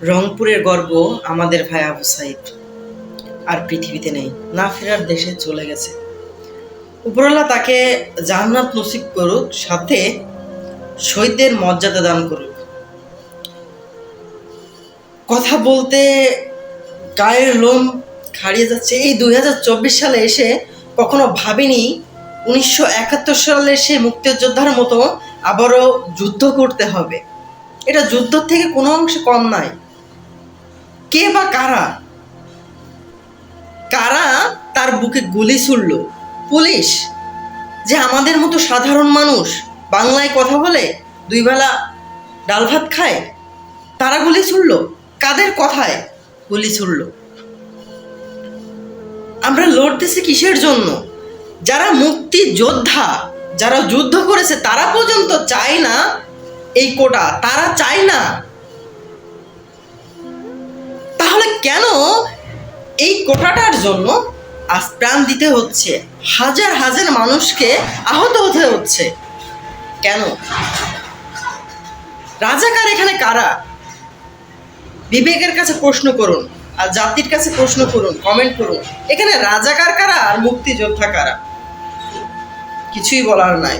রংপুরের গর্ব আমাদের ভাই আবু সাইদ। আর পৃথিবীতে নেই, না ফেরার দেশে চলে গেছে। উপরওয়ালা তাকে জান্নাত নসিব করুক, সাথে শহীদদের মর্যাদা দান করুক। কথা বলতে গায়ের লোম খাড়িয়ে যাচ্ছে। এই দুই হাজার চব্বিশ সালে এসে কখনো ভাবিনি, উনিশশো একাত্তর সালে সে মুক্তিযোদ্ধার মতো আবারও যুদ্ধ করতে হবে। এটা যুদ্ধ থেকে কোনো অংশে কম নাই কে বা কারা? কারা তার বুকে গুলি ছুড়ল? পুলিশ? যে আমাদের মতো সাধারণ মানুষ বাংলায় কথা বলে দুই বেলা ডাল ভাত খায়? তারা গুলি ছুড়ল? কাদের কথায় গুলি ছুড়ল? আমরা লড়তেছি কিসের জন্য? যারা মুক্তি যোদ্ধা যারা যুদ্ধ করেছে, তারা পর্যন্ত চায় না এই কোটা। তারা চায় না কেন এই কোটাটার জন্য আজ প্রাণ দিতে হচ্ছে? হাজার হাজার মানুষকে আহত হতে হচ্ছে। কেন? রাজাকার এখানে কারা? বিবেকের কাছে প্রশ্ন করুন আর জাতির কাছে প্রশ্ন করুন কমেন্ট করুন। এখানে রাজাকার কারা আর মুক্তিযোদ্ধা কারা? কিছুই বলার নাই।